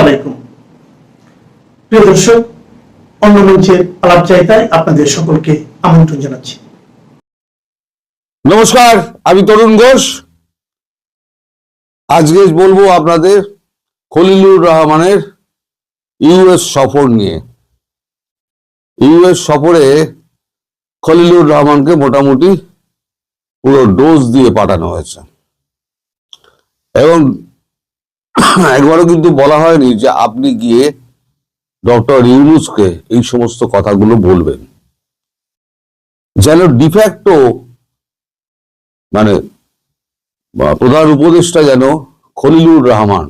আলাইকুম। প্রিয় দর্শক, অন্য মঞ্চের আলাপ চাইতায় আপনাদের সকলকে আমন্ত্রণ জানাচ্ছি। নমস্কার, আমি তরুণ ঘোষ। আজকে বলব আপনাদের খলিলুর রহমানের ইউএস সফর নিয়ে। ইউএস সফরে খলিলুর রহমানকে মোটামুটি পুরো ডোজ দিয়ে পাঠানো হয়েছে। এবং একবারও কিন্তু বলা হয়নি যে আপনি গিয়ে ডক্টর ইউনুসকে এই সমস্ত কথাগুলো বলবেন। যেন ডিফ্যাক্টো মানে প্রধান উপদেষ্টা যেন খলিলুর রহমান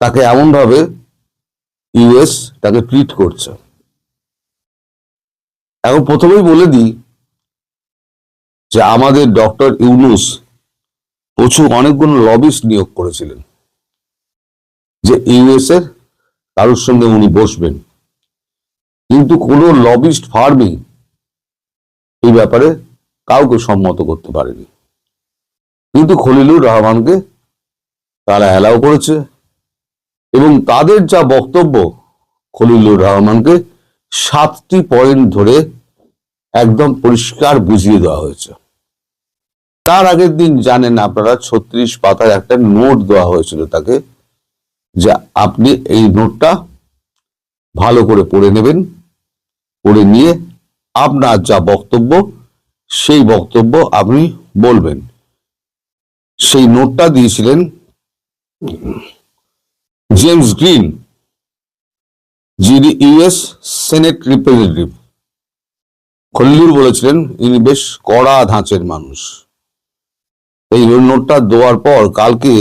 তাকে এমন ভাবে ইউএস তাকে ট্রিট করছে। এখন প্রথমেই বলে দিই যে আমাদের ডক্টর ইউনুস প্রচুর অনেকগুলো লবিস্ট নিয়োগ করেছিলেন। যে ইউএস এর কারোর সঙ্গে উনি বসবেন। কিন্তু কোনো লবিস্ট ফার্মই এই ব্যাপারে কাউকে সম্মত করতে পারেনি। কিন্তু খলিলুর রহমানকে তারা অ্যালাউ করেছে এবং তাদের যা বক্তব্য খলিলুর রহমানকে সাতটি পয়েন্ট ধরে একদম পরিষ্কার বুঝিয়ে দেওয়া হয়েছে। তার আগের দিন জানেন আপনারা, ছত্রিশ পাতার একটা নোট দেওয়া হয়েছিল তাকে যে আপনি এই নোটটা ভালো করে পড়ে নেবেন, পড়ে নিয়ে আপনার যা বক্তব্য, সেই বক্তব্য আপনি বলবেন। সেই নোটটা দিয়েছিলেন জেমস গ্রিন, যিনি ইউএস সেনেট রিপ্রেজেন্টেটিভ। খল্লুর বলেছিলেন, ইনি বেশ কড়া ধাঁচের মানুষ। এই নোটটা দেওয়ার পর কালকে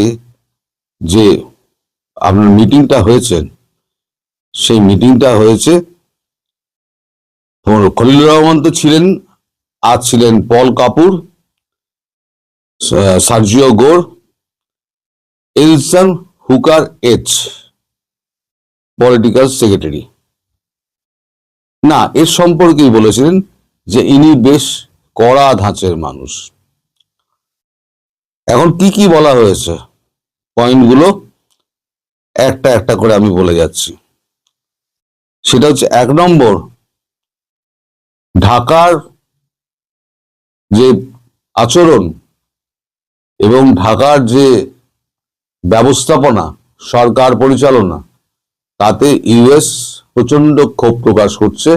যে আপনার মিটিংটা হয়েছে। সেই মিটিংটা হয়েছে। খলিলুর রহমান তো ছিলেন আর ছিলেন Paul Kapur Sergio Gor, Allison Hooker H political secretary না, এর সম্পর্কেই বলেছিলেন যে ইনি বেশ কড়া ধাঁচের মানুষ। এখন কি কি বলা হয়েছে? পয়েন্টগুলো একটা একটা করে আমি বলে যাচ্ছি। সেটা হচ্ছে এক নম্বর, ঢাকার যে আচরণ এবং ঢাকার যে ব্যবস্থাপনা, সরকার পরিচালনা, তাতে ইউএস প্রচণ্ড ক্ষোভ প্রকাশ করছে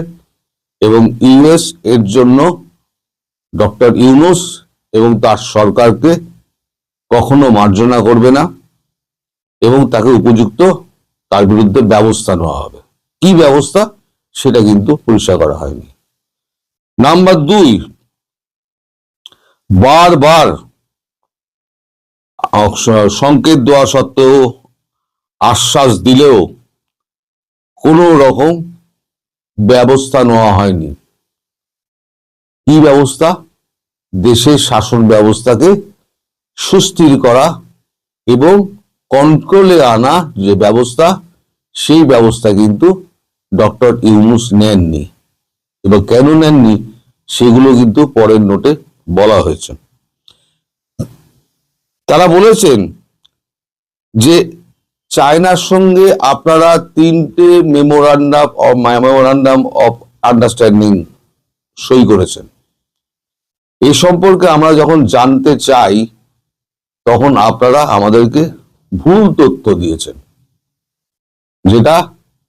এবং ইউএস এর জন্য ডক্টর ইউনুস এবং তার সরকারকে কখনো মার্জনা করবে না। এবং তাকে উপযুক্ত তার বিরুদ্ধে ব্যবস্থা নেওয়া হবে। কি ব্যবস্থা? সেটা কিন্তু পরিষ্কার করা হয়নি। নাম্বার দুই, বারবার সংকেত দেওয়া সত্ত্বেও আশ্বাস দিলেও কোনো রকম ব্যবস্থা নেওয়া হয়নি। কি ব্যবস্থা? দেশের শাসন ব্যবস্থাকে সুস্থির করা এবং কন্ট্রোলে আনা যে ব্যবস্থা, সেই ব্যবস্থা কিন্তু ডক্টর ইউনুস নেননি এবার কেন নেননি সেগুলো কিন্তু পরের নোটে বলা হয়েছে। তারা বলেছেন যে চায়নার সঙ্গে আপনারা তিনটে মেমোরান্ডাম মেমোরান্ডাম অফ আন্ডারস্ট্যান্ডিং সই করেছেন। এ সম্পর্কে আমরা যখন জানতে চাই, তখন আপনারা আমাদেরকে ভুল তথ্য দিয়েছেন, যেটা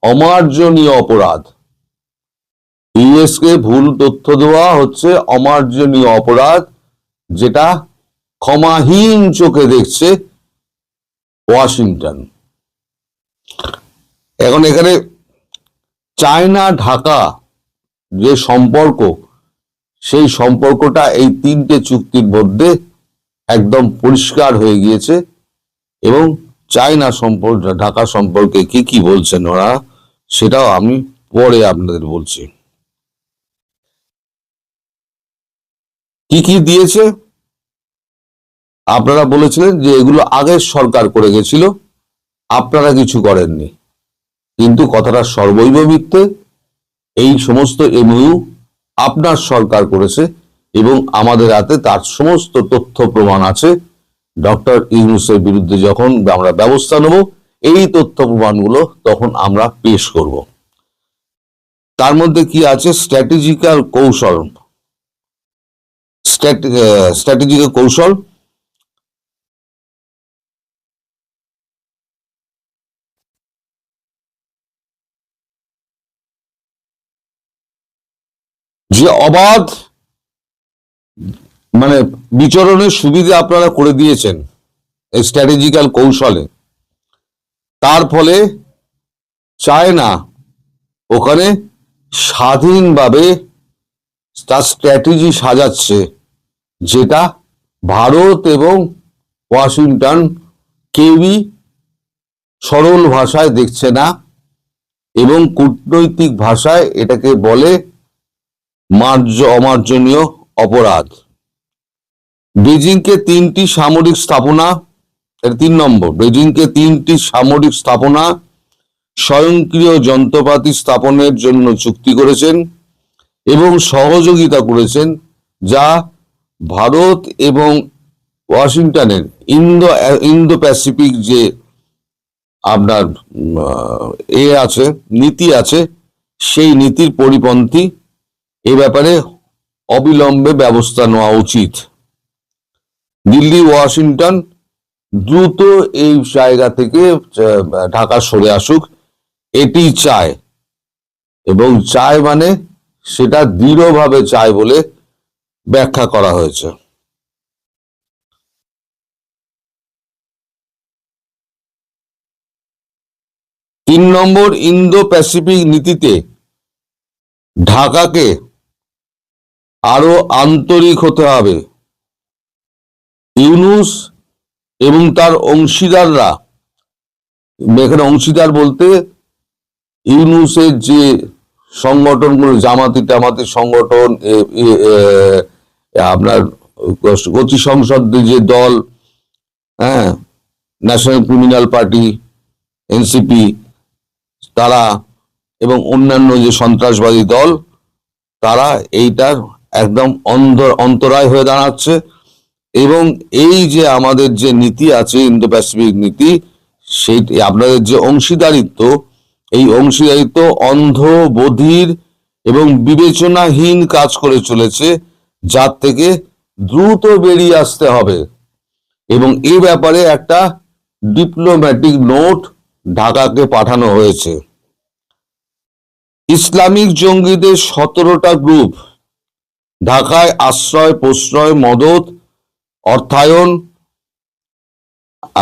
অমার্জনীয় অপরাধ। ইউএস কে ভুল তথ্য দেওয়া হচ্ছে অমার্জনীয় অপরাধ, যেটা ক্ষমাহীন চোখে দেখছে ওয়াশিংটন। এখন এখানে চায়না, ঢাকা যে সম্পর্ক, সেই সম্পর্কটা এই তিনটে চুক্তির মধ্যে একদম পরিষ্কার হয়ে গিয়েছে। এবং চায়না সম্পর্ক ঢাকা সম্পর্কে কি কি বলছেন ওরা, সেটাও আমি পরে আপনাদের বলছি। কি কি দিয়েছে? আপনারা বলেছিলেন যে এগুলো আগের সরকার করে গেছিল, আপনারা কিছু করেননি। কিন্তু কথাটা সর্বৈব মিথ্যে, এই সমস্ত এমইউ আপনার সরকার করেছে এবং আমাদের হাতে তার সমস্ত তথ্য প্রমাণ আছে। ডক্টর ইউনুসের বিরুদ্ধে যখন আমরা ব্যবস্থা নেব, এই তথ্য প্রমাণগুলো তখন আমরা পেশ করব। তার মধ্যে কি আছে? স্ট্র্যাটেজিক্যাল কৌশল। স্ট্র্যাটেজিক্যাল কৌশল। যে অবাধ মানে বিচরণের সুবিধা আপনারা করে দিয়েছেন এই স্ট্র্যাটেজিক্যাল কৌশলে। তার ফলে চায় না ওখানে স্বাধীনভাবে তার স্ট্র্যাটেজি সাজাচ্ছে, যেটা ভারত এবং ওয়াশিংটন কেউই সরল ভাষায় দেখছে না এবং কূটনৈতিক ভাষায় এটাকে বলে মার্জ, অমার্জনীয় অপরাধ। বেজিংকে তিনটি সামরিক স্থাপনা এটা তিন নম্বর, বেজিংকে তিনটি সামরিক স্থাপনা স্বয়ংক্রিয় যন্ত্রপাতি স্থাপনের জন্য চুক্তি করেছেন এবং সহযোগিতা করেছেন যা ভারত এবং ওয়াশিংটনের ইন্দো ইন্দো প্যাসিফিক যে আপনার এ আছে, নীতি আছে, সেই নীতির পরিপন্থী এ ব্যাপারে অবিলম্বে ব্যবস্থা নেওয়া উচিত। দিল্লি, ওয়াশিংটন, দ্রুত এই জায়গা থেকে ঢাকা সরে আসুক। এটি চায় এবং চায় মানে সেটা দৃঢ়ভাবে চায় বলে ব্যাখ্যা করা হয়েছে। তিন নম্বর ইন্দো প্যাসিফিক নীতিতে ঢাকাকে আরও আন্তরিক হতে হবে। ইউনুস এবং তার অংশীদাররা, এখানে অংশীদার বলতে ইউনুসের যে সংগঠনগুলো, জামাতি টামাতি সংগঠন আপনার অতি সংসদ যে দল হ্যাঁ ন্যাশনাল ক্রিমিনাল পার্টি, এনসিপি, তারা এবং অন্যান্য যে সন্ত্রাসবাদী দল, তারা এইটার একদম অন্তরায় হয়ে দাঁড়াচ্ছে। এবং এই যে আমাদের যে নীতি আছে ইন্দো প্যাসিফিক নীতি, সেই আপনাদের যে অংশীদারিত্ব, এই অংশীদারিত্ব অন্ধ বধির এবং বিবেচনাহীন কাজ করে চলেছে, যার থেকে দ্রুত বেরিয়ে আসতে হবে। এবং এ ব্যাপারে একটা ডিপ্লোম্যাটিক নোট ঢাকাকে পাঠানো হয়েছে। ইসলামিক জঙ্গিদের সতেরোটা গ্রুপ ঢাকায় আশ্রয় প্রশ্রয় মদত অর্থায়ন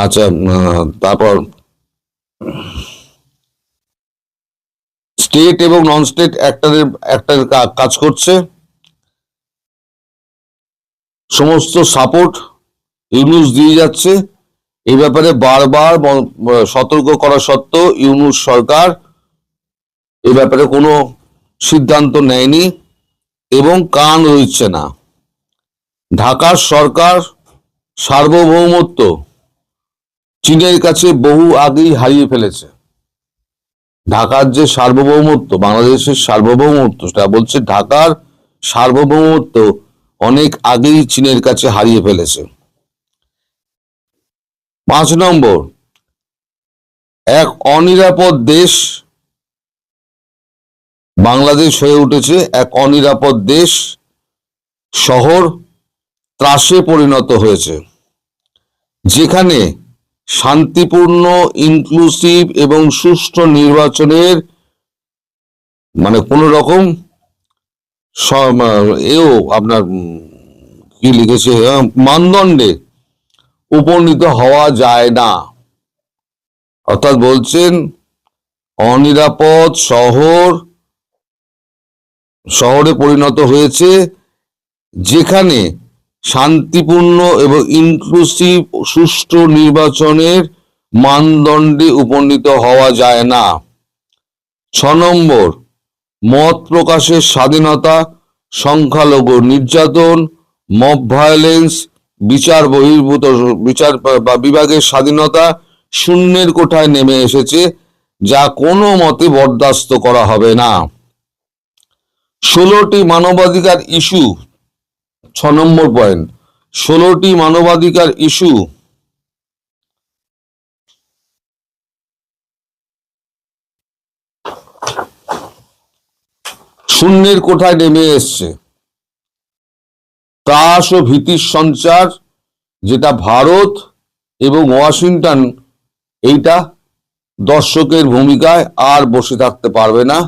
আচ্ছা তারপর স্টেট এবং নন স্টেট অ্যাক্টরের অ্যাক্টরের কাজ করছে। সমস্ত সাপোর্ট ইউনুস দিয়ে যাচ্ছে। এই ব্যাপারে বারবার সতর্ক করা সত্ত্বেও ইউনুস সরকার এ ব্যাপারে কোনো সিদ্ধান্ত নেয়নি এবং কান রইছে না। ঢাকার সরকার সার্বভৌমত্ব চীনের কাছে বহু আগেই হারিয়ে ফেলেছে। ঢাকার যে সার্বভৌমত্ব, বাংলাদেশের সার্বভৌমত্ব, সেটা বলছে ঢাকার সার্বভৌমত্ব অনেক আগেই চীনের কাছে হারিয়ে ফেলেছে। পাঁচ নম্বর, এক অনিরাপদ দেশ বাংলাদেশ হয়ে উঠেছে। এক অনিরাপদ দেশ শহর ত্রাসে পরিণত হয়েছে। যেখানে শান্তিপূর্ণ ইনক্লুসিভ এবং সুষ্ঠু নির্বাচনের মানে কোন রকম এও আপনার কি লিখেছে মানদণ্ডে উপনীত হওয়া যায় না। অর্থাৎ বলছেন, অনিরাপদ শহর, শহরে পরিণত হয়েছে, যেখানে শান্তিপূর্ণ এবং ইনক্লুসিভ সুষ্ঠু নির্বাচনের মানদণ্ডে উপনীত হওয়া যায় না। ছ নম্বর, মত প্রকাশের স্বাধীনতা, সংখ্যালঘু নির্যাতন মব ভায়োলেন্স বিচার বহির্ভূত, বিচার বা বিভাগের স্বাধীনতা শূন্যের কোঠায় নেমে এসেছে, যা কোনো মতে বরদাস্ত করা হবে না। ষোলোটি মানবাধিকার ইস্যু ছ নম্বর পয়েন্ট। ষোলোটি মানবাধিকার ইস্যু। শূন্যের কোঠায় নেমে এসছে। ত্রাস ও ভীতির সঞ্চার, যেটা ভারত এবং ওয়াশিংটন, এইটা দর্শকের ভূমিকায় আর বসে থাকতে পারবে না।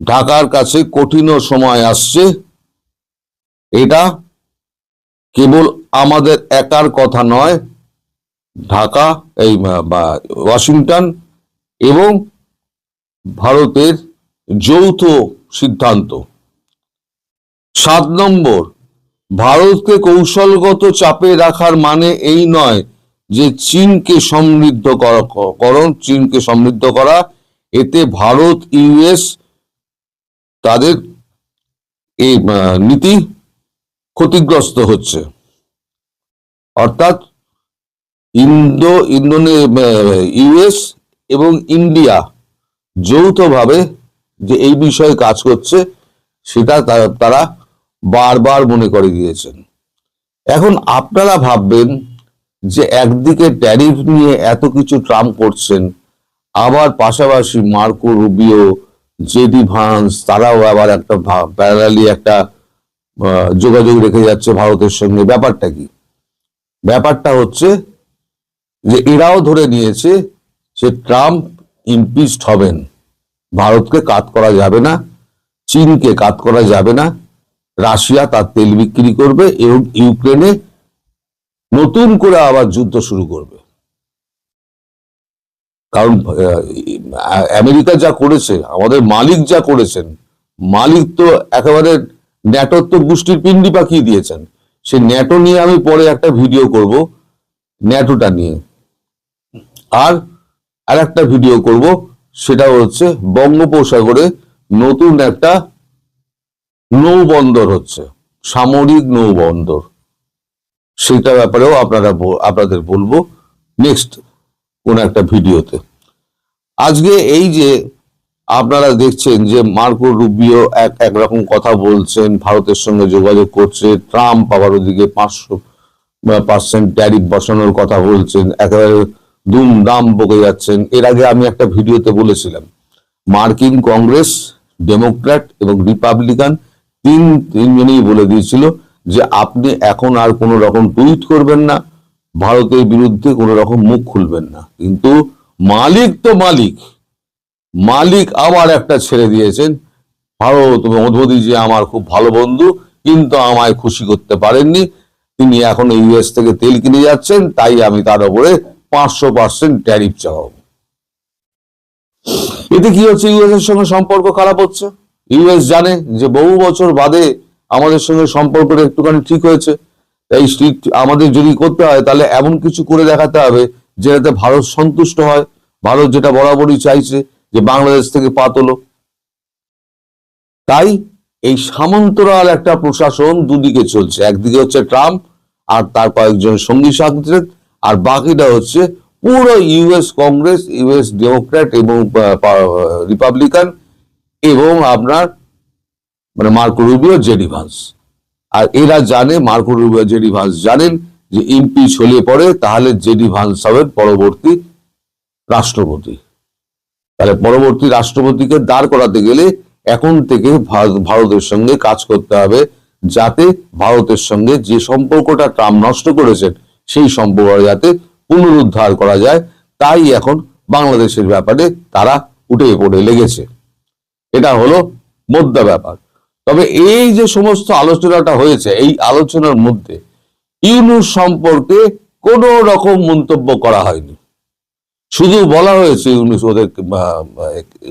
ঢাকার কাছে কঠিন সময় আসছে। এটা কেবল আমাদের একার কথা নয়, ঢাকা, এই ওয়াশিংটন এবং ভারতের যৌথ সিদ্ধান্ত। সাত নম্বর, ভারতকে কৌশলগত চাপে রাখার মানে এই নয় যে চীনকে সমৃদ্ধ করা, করণ, চীনকে সমৃদ্ধ করা, এতে ভারত ইউএস তাদের, এই নীতি ক্ষতিগ্রস্ত হচ্ছে। অর্থাৎ ইন্দো, ইন্দোনে ইউএস এবং ইন্ডিয়া যৌথভাবে যে এই বিষয়ে কাজ করছে, সেটা তারা বারবার মনে করে গিয়েছেন। এখন আপনারা ভাববেন যে একদিকে ট্যারিফ নিয়ে এত কিছু ট্রাম্প করছেন, আবার পাশাপাশি মার্কো রুবিও জেডি ভান্স, তারাও আবার একটা প্যারালি একটা যোগাযোগ রেখে যাচ্ছে ভারতের সঙ্গে। ব্যাপারটা কি? ব্যাপারটা হচ্ছে যে এরাও ধরে নিয়েছে যে ট্রাম্প ইমপিচড হবেন। ভারতকে কাত করা যাবে না, চীনকে কাত করা যাবে না, রাশিয়া তার তেল বিক্রি করবে এবং ইউক্রেনে নতুন করে আবার যুদ্ধ শুরু করবে। কারণ আমেরিকা যা করেছে, আমাদের মালিক যা করেছেন, মালিক তো একেবারে ন্যাটোর তো গোষ্ঠীর পিন্ডি পাকিয়ে দিয়েছেন। সে ন্যাটো নিয়ে আমি পরে একটা ভিডিও করব, ন্যাটোটা নিয়ে। আর আর একটা ভিডিও করব, সেটা হচ্ছে বঙ্গোপসাগরে নতুন একটা নৌবন্দর হচ্ছে, সামরিক নৌবন্দর। সেটা ব্যাপারেও আপনারা আপনাদের বলব, নেক্সট কোন একটা ভিডিওতে। আজকে এই যে আপনারা দেখছেন যে মার্কো রুবিও এক একরকম কথা বলছেন, ভারতের সঙ্গে যোগাযোগ করছে, ট্রাম্প আবার ওদিকে পাঁচশো পার্সেন্ট ট্যারিফ বসানোর কথা বলছেন, একেবারে দুম দাম বকে যাচ্ছেন। এর আগে আমি একটা ভিডিওতে বলেছিলাম, মার্কিন কংগ্রেস, ডেমোক্র্যাট এবং রিপাবলিকান তিন তিনজনেই বলে দিয়েছিল যে আপনি এখন আর কোনো রকম টুইট করবেন না, ভারতের বিরুদ্ধে কোনো রকম মুখ খুলবেন না। কিন্তু মালিক তো মালিক মালিক আবার একটা ছেড়ে দিয়েছেন। ভারত এবং মোদী আমার খুব ভালো বন্ধু, কিন্তু আমায় খুশি করতে পারেননি। তিনি এখন ইউএস থেকে তেল কিনে যাচ্ছেন, তাই আমি তার উপরে পাঁচশো পার্সেন্ট ট্যারিফ চাওয়াবো এতে কি হচ্ছে? ইউএস এর সঙ্গে সম্পর্ক খারাপ হচ্ছে। ইউএস জানে যে বহু বছর বাদে আমাদের সঙ্গে সম্পর্কটা একটুখানি ঠিক হয়েছে। তাই স্ট্রিক্ট আমাদের যদি করতে হয়, তাহলে এমন কিছু করে দেখাতে হবে যেটাতে ভারত সন্তুষ্ট হয়। ভারত যেটা বরাবরই চাইছে যে বাংলাদেশ থেকে পাতলো তাই এই সামন্তরাল একটা প্রশাসন দুদিকে চলছে। একদিকে হচ্ছে ট্রাম্প আর তার কয়েকজন সঙ্গী সাথী আর বাকিটা হচ্ছে পুরো ইউএস কংগ্রেস, ইউএস ডেমোক্র্যাট এবং রিপাবলিকান এবং আপনার মানে মার্কো রুবিও, জেডি ভান্স। আর এরা জানে, মার্কো রুবিও, জেডি ভান্স জানেন যে ইমপিচ হলে পরে তাহলে জেডি ভান্স হবেন পরবর্তী রাষ্ট্রপতি। তাহলে পরবর্তী রাষ্ট্রপতিকে দাঁড় করাতে গেলে এখন থেকে ভারত- ভারতের সঙ্গে কাজ করতে হবে যাতে ভারতের সঙ্গে যে সম্পর্কটা ট্রাম্প নষ্ট করেছেন, সেই সম্পর্ক যাতে পুনরুদ্ধার করা যায়। তাই এখন বাংলাদেশের ব্যাপারে তারা উঠে পড়ে লেগেছে। এটা হলো মোদ্দা ব্যাপার। তবে এই যে সমস্ত আলোচনাটা হয়েছে, এই আলোচনার মধ্যে ইউনুস সম্পর্কে কোনো রকম মন্তব্য করা হয়নি। শুধু বলা হয়েছে ওদের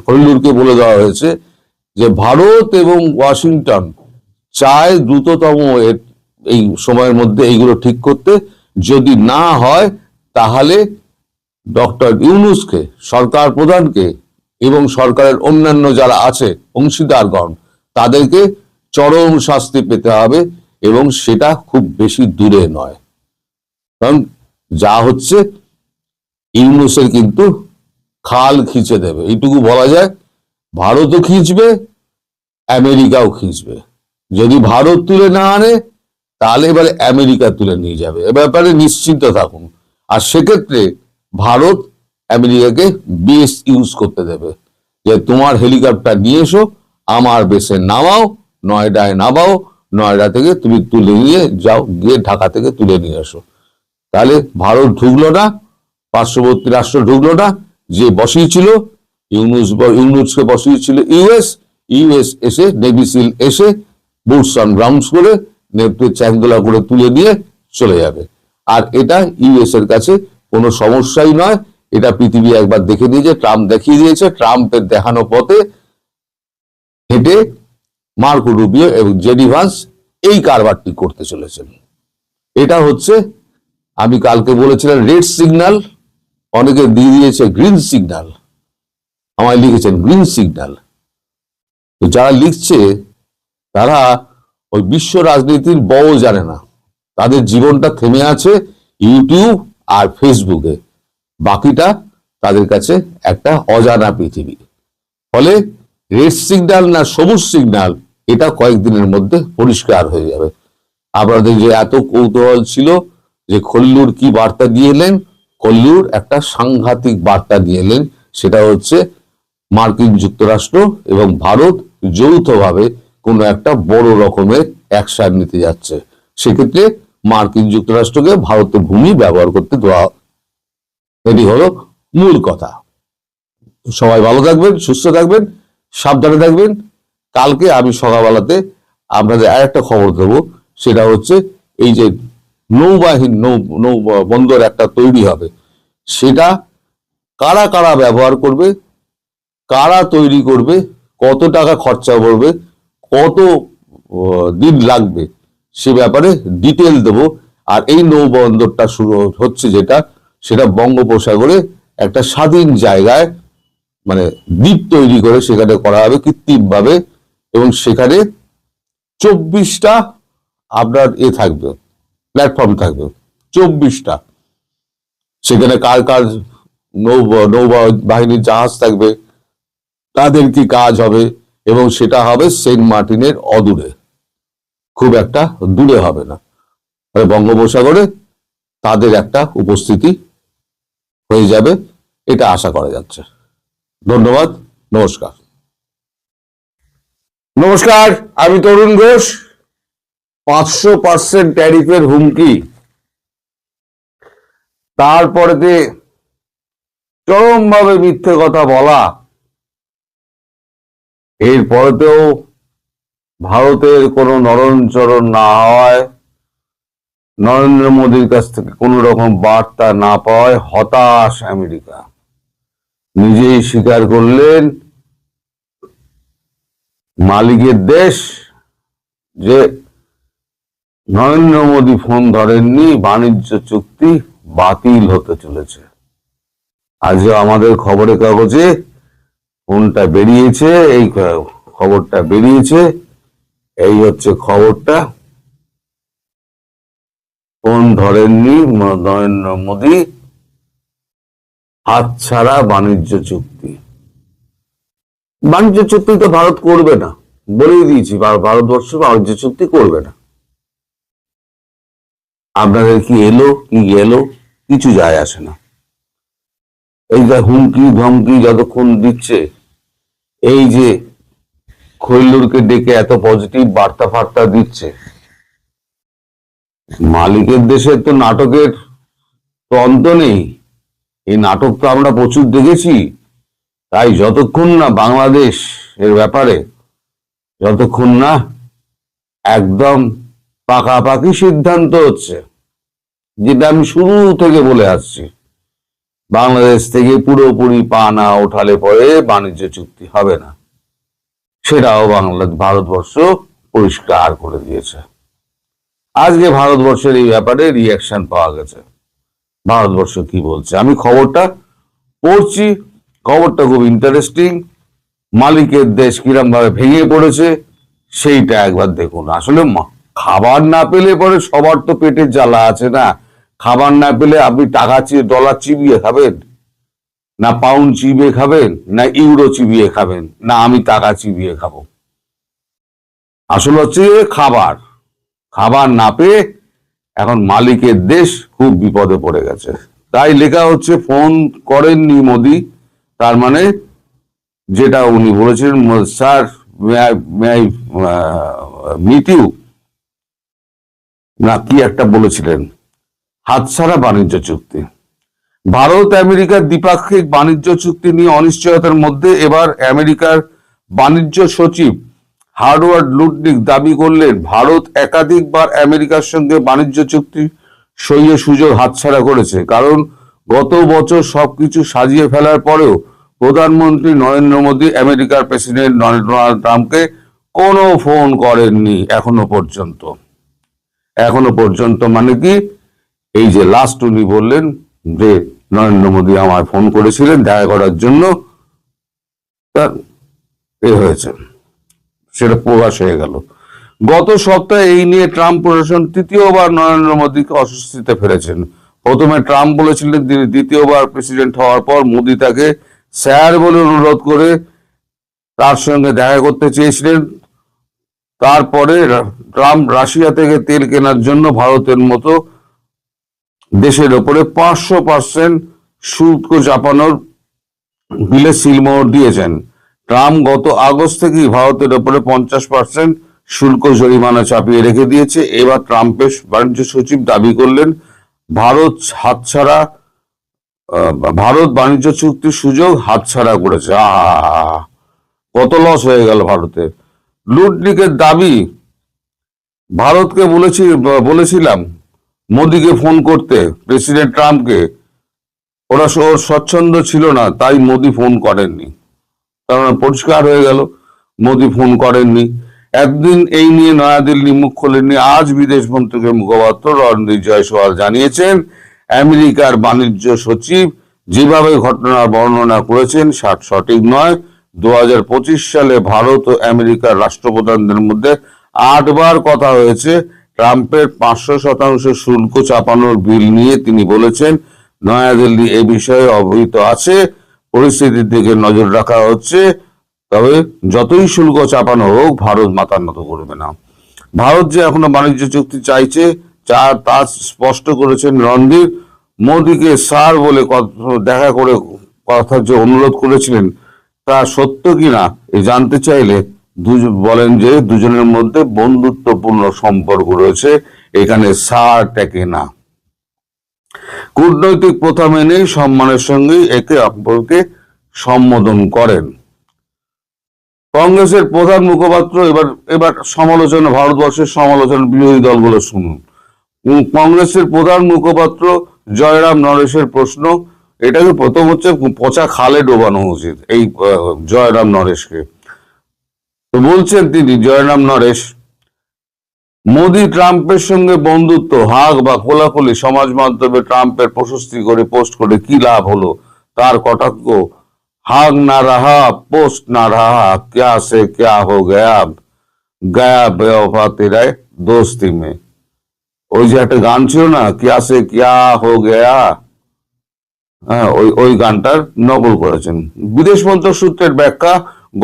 হল্লুরকে বলে দেওয়া হয়েছে যে ভারত এবং ওয়াশিংটন চায় দ্রুততম এই সময়ের মধ্যে এইগুলো ঠিক করতে। যদি না হয়, তাহলে ডক্টর ইউনুসকে, সরকার প্রধানকে এবং সরকারের অন্যান্য যারা আছে, অংশীদারগণ, তাদেরকে চরম শাস্তি পেতে হবে এবং সেটা খুব বেশি দূরে নয়। কারণ যা হচ্ছে ইউনুসের কিন্তু খাল খিচে দেবে। এইটুকু বলা যায়, ভারতও খিঁচবে, আমেরিকাও খিঁচবে। যদি ভারত তুলে না আনে, তাহলে এবারে আমেরিকা তুলে নিয়ে যাবে। এ ব্যাপারে নিশ্চিন্ত থাকুন। আর সেক্ষেত্রে ভারত আমেরিকাকে বেস ইউজ করতে দেবে। যে তোমার হেলিকপ্টার নিয়ে এসো, আমার বেসে নামাও, নয়ডায় নামাও, নয়ডা থেকে তুমি তুলে নিয়ে যাও, গিয়ে ঢাকা থেকে তুলে নিয়ে আসো। তাহলে ভারত ঢুকলো না পার্শ্ববর্তী রাষ্ট্র ঢুকলো না, যে বসিয়েছিল, ইউনুস ইউনুসকে বসিয়েছিল ইউএস ইউএস এসে নেভিসিল এসে বুটস অন গ্রাউন্ডস করে নেপটে চ্যাংদোলা করে তুলে নিয়ে চলে যাবে। আর এটা ইউএস এর কাছে কোনো সমস্যাই নয়। এটা পৃথিবী একবার দেখে দিয়েছে ট্রাম্প দেখিয়ে দিয়েছে, ট্রাম্পের দেখানো পথে হেঁটে মার্কো রুবিও এবং জেডি ভান্স এই কারবারটি করতে চলেছেন। এটা হচ্ছে, আমি কালকে বলেছিলাম, রেড সিগন্যাল অনেকে দিয়ে দিয়েছে গ্রিন সিগন্যাল আমায় লিখেছেন গ্রিন সিগন্যাল তো যারা লিখছে, তারা ওই বিশ্ব রাজনীতির বও জানে না। তাদের জীবনটা থেমে আছে ইউটিউব আর ফেসবুকে। বাকিটা তাদের কাছে একটা অজানা পৃথিবী। ফলে রেড সিগন্যাল না সবুজ সিগন্যাল এটা কয়েকদিনের মধ্যে পরিষ্কার হয়ে যাবে। আপনাদের যে এত কৌতূহল ছিল যে খল্লুর কি বার্তা দিয়ে এলেন খল্লুর একটা সাংঘাতিক বার্তা দিয়ে এলেন। সেটা হচ্ছে, মার্কিন যুক্তরাষ্ট্র এবং ভারত যৌথভাবে কোনো একটা বড় রকমের অ্যাকশন নিতে যাচ্ছে। সেক্ষেত্রে মার্কিন যুক্তরাষ্ট্রকে ভারতের ভূমি ব্যবহার করতে দেওয়া, এটি হলো মূল কথা। সবাই ভালো থাকবেন, সুস্থ থাকবেন, সাবধানে থাকবেন। কালকে আমি সকালবেলাতে আপনাদের আরেকটা খবর দেবো সেটা হচ্ছে, এই যে নৌবাহিনী, নৌ নৌ বন্দর একটা তৈরি হবে। সেটা কারা কারা ব্যবহার করবে, কারা তৈরি করবে, কত টাকা খরচা পড়বে কত দিন লাগবে, সে ব্যাপারে ডিটেল দেবো। আর এই নৌবন্দরটা শুরু হচ্ছে যেটা, সেটা বঙ্গোপসাগরে একটা স্বাধীন জায়গায় মানে দ্বীপ তৈরি করে সেখানে করা হবে কৃত্রিমভাবে এবং সেখানে চব্বিশটা আপনার এ থাকবে। প্ল্যাটফর্ম থাকবে। চব্বিশটা। সেখানে কার কার নৌ নৌ বাহিনীর জাহাজ থাকবে, তাদের কি কাজ হবে? এবং সেটা হবে সেন্ট মার্টিনের অদূরে। খুব একটা দূরে হবে না। বঙ্গোপসাগরে তাদের একটা উপস্থিতি হয়ে যাবে, এটা আশা করা যাচ্ছে। ধন্যবাদ, নমস্কার। নমস্কার, আমি তরুণ ঘোষ। পাঁচশো পার্সেন্ট ট্যারিফের হুমকি। তারপরেতে চরমভাবে মিথ্যে কথা বলা। এরপরেতেও ভারতের কোনো নরণচরণ না হওয়ায় নরেন্দ্র মোদীর কাছ থেকে কোনো রকম বার্তা না পাওয়ায় হতাশ আমেরিকা। নিজেই স্বীকার করলেন, মালিকের দেশ যে নরেন্দ্র মোদী ফোন ধরেননি, বাণিজ্য চুক্তি বাতিল হতে চলেছে। আজও আমাদের খবরের কাগজে ফোনটা বেরিয়েছে, এই খবরটা বেরিয়েছে, এই হচ্ছে খবরটা। ফোন ধরেননি নরেন্দ্র মোদী হাতছাড়া বাণিজ্য চুক্তি। বাণিজ্য চুক্তি তো ভারত করবে না, বলেই দিয়েছি ভার- ভারতবর্ষ বাণিজ্য চুক্তি করবে না। আপনাদের কি এলো, কি গেলো, কিছু যায় আসে না। এই যে হুমকি ধমকি যতক্ষণ দিচ্ছে, এই যে খৈল্লুরকে ডেকে এত পজিটিভ বার্তা ফার্তা দিচ্ছে। মালিকের দেশে তো নাটকের তো অন্ত নেই। এই নাটক তো আমরা প্রচুর দেখেছি। তাই যতক্ষণ না বাংলাদেশ এর ব্যাপারে, যতক্ষণ না একদম পাকাপাকি সিদ্ধান্ত হচ্ছে, যেটা আমি শুরু থেকে বলে আসছি। বাংলাদেশ থেকে পুরোপুরি পা না ওঠালে পরে বাণিজ্য চুক্তি হবে না। সেটাও বাংলা, ভারতবর্ষ পরিষ্কার করে দিয়েছে। আজকে ভারতবর্ষের এই ব্যাপারে রিয়াকশন পাওয়া গেছে। ভারতবর্ষ কি বলছে? আমি খবরটা পড়ছি, খবরটা খুব ইন্টারেস্টিং মালিকের দেশ কিরম ভাবে ভেঙে পড়েছে, সেইটা একবার দেখুন। আসলে খাবার না পেলে পরে সবার তো পেটের জ্বালা আছে না। খাবার না পেলে আপনি টাকা ডলার চিবিয়ে খাবেন? না পাউন্ড চিবিয়ে খাবেন? না ইউরো চিবিয়ে খাবেন? না আমি টাকা চিবিয়ে খাব। আসলে হচ্ছে খাবার। খাবার না পেয়ে এখন মালিকের দেশ খুব বিপদে পড়ে গেছে। তাই লেখা হচ্ছে, ফোন করেননি মোদি। তার মানে যেটা উনি বলেছেন ম- স্যার মিটিউ না কি একটা বলেছিলেন হাতছাড়া বাণিজ্য চুক্তি। ভারত আমেরিকার দ্বিপাক্ষিক বাণিজ্য চুক্তি নিয়ে অনিশ্চয়তার মধ্যে এবার আমেরিকার বাণিজ্য সচিব হার্ডওয়ার্ড লুটনিক দাবি করলেন, ভারত একাধিকবার আমেরিকার সঙ্গে বাণিজ্য চুক্তি সইয়ে সুযোগ হাতছাড়া করেছে। কারণ গত বছর সবকিছু সাজিয়ে ফেলার পরেও প্রধানমন্ত্রী নরেন্দ্র মোদী আমেরিকার প্রেসিডেন্ট ডোনাল্ড ট্রাম্পকে কোনো ফোন করেননি এখনও পর্যন্ত। এখনও পর্যন্ত মানে কি, এই যে লাস্ট উনি বললেন যে, নরেন্দ্র মোদী আমায় ফোন করেছিলেন দেখা করার জন্য তার এ হয়েছে। সেটা প্রকাশ হয়ে গেল। গত সপ্তাহে এই নিয়ে ট্রাম্প প্রশাসন তৃতীয়বার নরেন্দ্র মোদীকে অস্বস্তিতে ফেলেছেন। প্রথমে ট্রাম্প বলেছিলেন তিনি দ্বিতীয়বার প্রেসিডেন্ট হওয়ার পর মোদী তাকে স্যার বলে অনুরোধ করে তার সঙ্গে দেখা করতে চেয়েছিলেন। তারপরে ট্রাম্প রাশিয়া থেকে তেল কেনার জন্য ভারতের মতো দেশের ওপরে পাঁচশো পার্সেন্ট শুল্ক চাপানোর বিলে সিলমোহর দিয়েছেন। ট্রাম্প গত আগস্ট থেকেই ভারতের ওপরে পঞ্চাশ পার্সেন্ট শুল্ক জরিমানা চাপিয়ে রেখে দিয়েছে। এবার ট্রাম্পের বাণিজ্য সচিব দাবি করলেন, ভারত হাতছাড়া ভারত বাণিজ্য চুক্তির সুযোগ হাতছাড়া করেছে। আহ, কত লস হয়ে গেল ভারতের। লুটনিকের দাবি ভারতকে বলেছি, বলেছিলাম মোদিকে ফোন করতে, প্রেসিডেন্ট ট্রাম্পকে। ওরা ওর স্বচ্ছন্দ ছিল না, তাই মোদি ফোন করেননি। কারণ পরিষ্কার হয়ে গেল, মোদি ফোন করেননি। একদিন এই নিয়ে নয়াদিল্লি মুখ খোলেননি, আজ বিদেশ মন্ত্রকের মুখপাত্র রণদীপ জয়সওয়াল জানিয়েছেন, আমেরিকার বাণিজ্য সচিব যেভাবে ঘটনার বর্ণনা করেছেন সঠিক নয়। দু হাজার পঁচিশ সালে ভারত ও আমেরিকার রাষ্ট্রপ্রধানদের মধ্যে আটবার কথা হয়েছে। ট্রাম্পের পাঁচশো শতাংশ শুল্ক চাপানোর বিল নিয়ে তিনি বলেছেন, নয়াদিল্লি এ বিষয়ে অবহিত আছে, পরিস্থিতির দিকে নজর রাখা হচ্ছে, তবে যতই শুল্ক চাপানো হোক, ভারত মাথা নত করবে না। ভারত যে এখনও বাণিজ্য চুক্তি চাইছে, যা তা স্পষ্ট করেছেন রণদীপ মোদীকে স্যার বলে দেখা করে কথা যে অনুরোধ করেছিলেন তা সত্য কিনা জানতে চাইলে বলেন যে দুজনের মধ্যে বন্ধুত্বপূর্ণ সম্পর্ক রয়েছে, এখানে স্যার টেকে না। কূটনৈতিক প্রথা মেনে সম্মানের সঙ্গে একে অপরকে সম্বোধন করেন। কংগ্রেসের প্রধান মুখপাত্র, এবার এবার সমালোচনা, ভারতবর্ষের সমালোচনা বিরোধী দলগুলো শুনুন। কংগ্রেসের প্রধান মুখপাত্র জয়রাম নরেশের প্রশ্ন এটাকে প্রথম হচ্ছে পচা খালে ডোবানো উচিত, এই জয়রাম নরেশকে। তো বলছেন তিনি, জয়রাম নরেশ, মোদি ট্রাম্পের সঙ্গে বন্ধুত্ব হাক বা খোলাখুলি সমাজ মাধ্যমে ট্রাম্পের প্রশস্তি করে পোস্ট করে কি লাভ হলো? তার কটাক্ষ হাক না রাহা, পোস্ট না রাহা, ক্যা সে ক্যা হো গয়া গয়া বেওফা তেরায় দোস্তি মে। ওই যে একটা গান ছিল না, ক্যা সে ক্যা হো গয়া? ওই ওই গানটার নকল করেছেন। বিদেশ মন্ত্রক সূত্রের ব্যাখ্যা,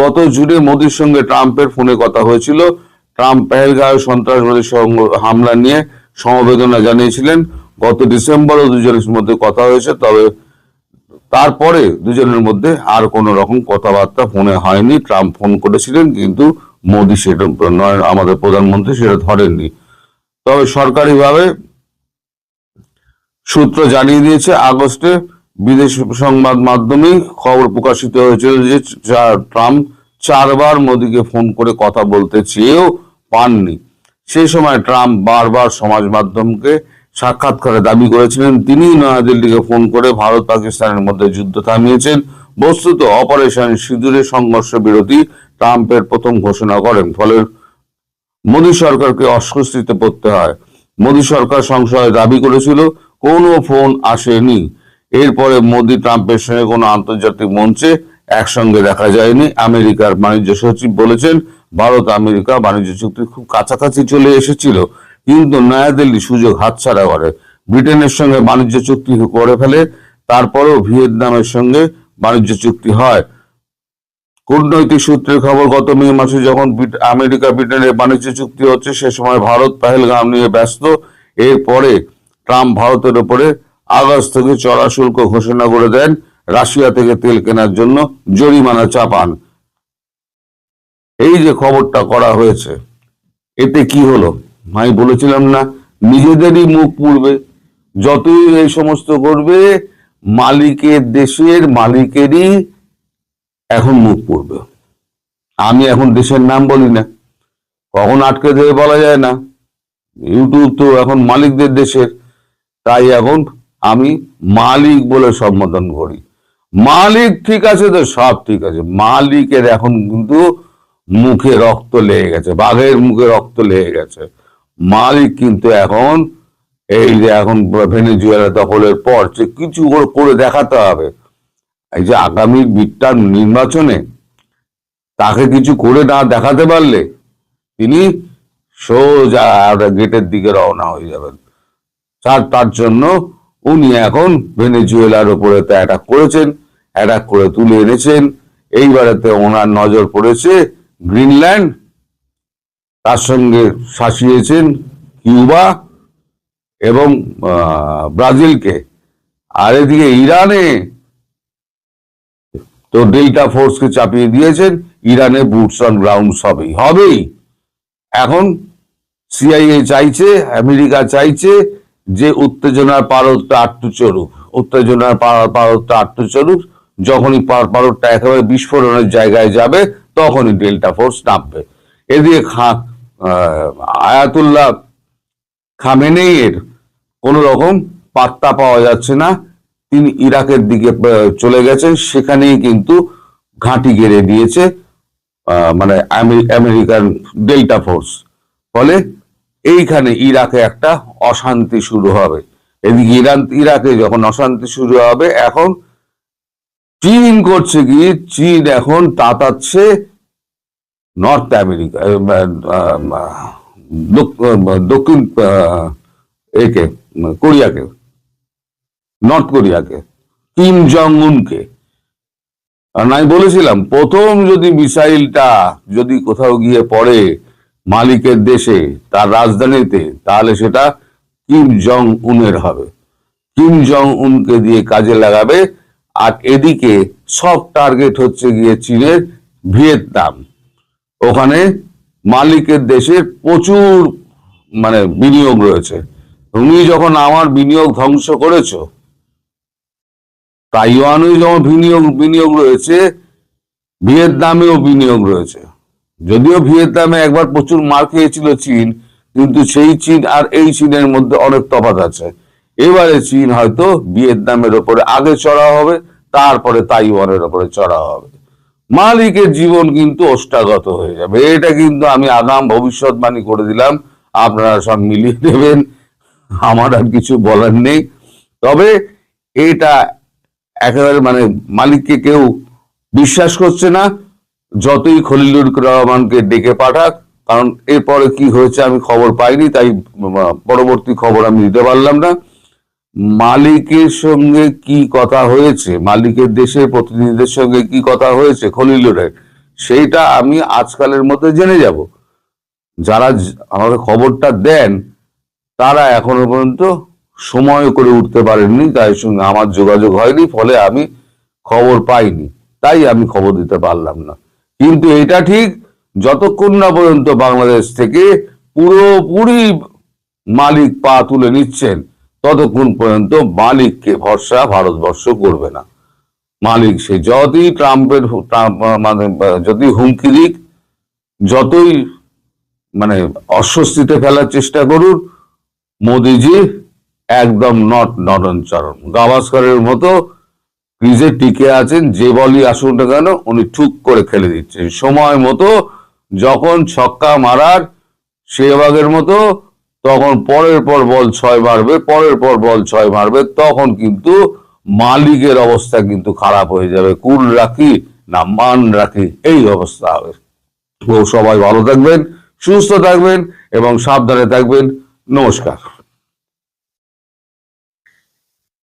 গত জুনে মোদির সঙ্গে ট্রাম্পের ফোনে কথা হয়েছিল। ট্রাম্প পেহেলগাঁও সন্ত্রাসবাদী হামলা নিয়ে সমবেদনা জানিয়েছিলেন। গত ডিসেম্বরও দুজনের মধ্যে কথা হয়েছে, তবে তারপরে দুজনের মধ্যে আর কোনো রকম কথাবার্তা ফোনে হয়নি। ট্রাম্প ফোন করেছিলেন, কিন্তু মোদি সেটা নয়, আমাদের প্রধানমন্ত্রী সেটা ধরেননি। তবে সরকারিভাবে সূত্র জানিয়ে দিয়েছে, আগস্টে বিদেশ সংবাদ মাধ্যমে খবর প্রকাশিত হয়েছিল যে ট্রাম্প চারবার মোদীকে ফোন করে কথা বলতে চেয়েও পাননি। সেই সময় ট্রাম্প বারবার সমাজ মাধ্যমকে সাক্ষাৎকারে দাবি করেছিলেন। তিনি নয়াদিল্লিকে ফোন করে ভারত পাকিস্তানের মধ্যে যুদ্ধ থামিয়েছেন। বস্তুত অপারেশন সিঁদুরে সংঘর্ষ বিরতি ট্রাম্পের প্রথম ঘোষণা করেন। ফলে মোদী সরকারকে অস্বস্তিতে পড়তে হয়। মোদী সরকার সংশয় দাবি করেছিল, কোনো ফোন আসেনি। এরপরে মোদী ট্রাম্পের সঙ্গে কোনো আন্তর্জাতিক মঞ্চে একসঙ্গে দেখা যায়নি। আমেরিকার বাণিজ্য সচিব বলেছেন, ভারত আমেরিকা বাণিজ্য চুক্তি খুব কাছাকাছি চলে এসেছিল, কিন্তু নয়াদিল্লি সুযোগ হাতছাড়া করে। ব্রিটেনের সঙ্গে বাণিজ্য চুক্তি করে ফেলে, তারপরেও ভিয়েতনামের সঙ্গে বাণিজ্য চুক্তি হয়। কূটনৈতিক সূত্রের খবর, গত মে মাসে যখন আমেরিকা ব্রিটেনের বাণিজ্য চুক্তি হচ্ছে, সে সময় ভারত পেহেলগাম নিয়ে ব্যস্ত। এরপরে ট্রাম্প ভারতের উপরে আগস্ট থেকে চড়া শুল্ক ঘোষণা করে দেন রাশিয়া থেকে তেল কেনার জন্য জরিমানা চাপান। এই যে খবরটা করা হয়েছে, এতে কি হলো? আমি বলেছিলাম না, নিজেদেরই মুখ পুড়বে। যতই এই সমস্ত করবে মালিকের দেশের মালিকেরই এখন মুখ পড়বে। আমি এখন দেশের নাম বলি না। কখন আটকে দেবে বলা যায় না। ইউটিউব তো এখন মালিকদের দেশের। তাই এখন আমি মালিক বলে সম্বোধন করি। মালিক ঠিক আছে তো? সব ঠিক আছে। মালিকের এখন কিন্তু মুখে রক্ত লেগে গেছে, বাঘের মুখে রক্ত লেগে গেছে। মালিক কিন্তু এখন, এই যে এখন ভেনেজুয়েলা দখলের পর যে কিছু করে- দেখাতে হবে। এই যে আগামী মিডটার্ম নির্বাচনে তাকে কিছু করে না দেখাতে পারলে তিনি সোজা গেটের দিকে রওনা হয়ে যাবেন। তার জন্য উনি এখন ভেনেজুয়েলার উপরে তো অ্যাটাক করেছেন অ্যাটাক করে তুলে এনেছেন। এইবারেতে ওনার নজর পড়েছে গ্রিনল্যান্ড, তার সঙ্গে শাসিয়েছেন কিউবা এবং ব্রাজিলকে। আর এদিকে ইরানে তো ডেল্টা ফোর্সকে চাপিয়ে দিয়েছেন, ইরানে বুটস অন গ্রাউন্ড সবই হবেই। এখন সিআইএ চাইছে, আমেরিকা চাইছে যে উত্তেজনার পারদটা চড়ুক, উত্তেজনার পার- পারদটা চড়ুক, যখনই পার- পারদটা একেবারে বিস্ফোরণের জায়গায় যাবে, তখনই ডেল্টা ফোর্স নামবে। এদিকে আয়াতুল্লাহ খামেনেইয়ের কোন রকম পাত্তা পাওয়া যাচ্ছে না। তিনি ইরাকের দিকে চলে গেছেন, সেখানেই কিন্তু ঘাঁটি গেড়ে দিয়েছে মানে আমে- আমেরিকান ডেল্টা ফোর্স। ফলে এইখানে ইরাকে একটা অশান্তি শুরু হবে। এদিকে ইরান, ইরাকে যখন অশান্তি শুরু হবে, এখন চীন করছে কি? চীন এখন তাতাচ্ছে নর্থ আমেরিকা দক্ষিণ একে, কোরিয়াকে, নর্থ কোরিয়াকে, কিম জং উনকে আমি বলেছিলাম, প্রথম যদি মিসাইলটা যদি কোথাও গিয়ে পড়ে মালিকের দেশে, তার রাজধানীতে, তাহলে সেটা কিম জং উনের হবে। কিম জং উনকে দিয়ে কাজে লাগাবে। আর এদিকে সব টার্গেট হচ্ছে গিয়ে চীনের ভিয়েতনাম। ওখানে মালিকের দেশের প্রচুর মানে বিনিয়োগ রয়েছে। তুমি যখন আমার বিনিয়োগ ধ্বংস করেছ তাইওয়ানে যেমন বিনিয়োগ বিনিয়োগ রয়েছে, ভিয়েতনামেও বিনিয়োগ রয়েছে। যদিও ভিয়েতনামে একবার প্রচুর মার খেয়েছিল চীন, কিন্তু সেই চীন আর এই চীনের মধ্যে অনেক তফাৎ আছে। এবারে চীন হয়তো ভিয়েতনামের ওপরে আগে চড়া হবে, তারপরে তাইওয়ানের ওপরে চড়া হবে। মালিকের জীবন কিন্তু ওষ্ঠাগত হয়ে যাবে। এটা কিন্তু আমি আগাম ভবিষ্যৎবাণী করে দিলাম। আপনারা সব মিলিয়ে দেবেন আমার আর কিছু বলার নেই। তবে এটা একেবারে মানে মালিককে কেউ বিশ্বাস করছে না। যতই খলিলুর রহমানকে ডেকে পাঠাক, কারণ এরপরে কি হয়েছে আমি খবর পাইনি, তাই পরবর্তী খবর আমি দিতে পারলাম না। মালিকের সঙ্গে কি কথা হয়েছে? মালিকের দেশের প্রতিনিধিদের সঙ্গে কি কথা হয়েছে খলিলুরের? সেইটা আমি আজকালের মধ্যে জেনে যাব। যারা আমাকে খবরটা দেন, তারা এখনও পর্যন্ত সময় করে উঠতে পারেননি, তাই সঙ্গে আমার যোগাযোগ হয়নি, ফলে আমি খবর পাইনি। তাই আমি খবর দিতে পারলাম না। কিন্তু এটা ঠিক যতক্ষণ না পর্যন্ত বাংলাদেশ থেকে পুরোপুরি মালিক পা তুলে নিচ্ছেন, ততক্ষণ পর্যন্ত মালিককে ভরসা ভারতবর্ষ করবে না। মালিক সে যতই ট্রাম্পের মানে যদি হুমকি দিক, যতই মানে অস্বস্তিতে ফেলার চেষ্টা করুন, মোদিজি একদম নট নরণচরণ গাভাস্করের মতো ক্রিজে টিকে আছেন, যে বলই আসুন না কেন, উনি ঠুক করে খেলে দিচ্ছেন। সময় মতো যখন ছক্কা মারার সেবাগের মতো, তখন পরের পর বল ছয় মারবে, পরের পর বল ছয় মারবে, তখন কিন্তু মালিকের অবস্থা কিন্তু খারাপ হয়ে যাবে। কুল রাখি না মান রাখি, এই অবস্থা হবে। সবাই ভালো থাকবেন, সুস্থ থাকবেন এবং সাবধানে থাকবেন। নমস্কার।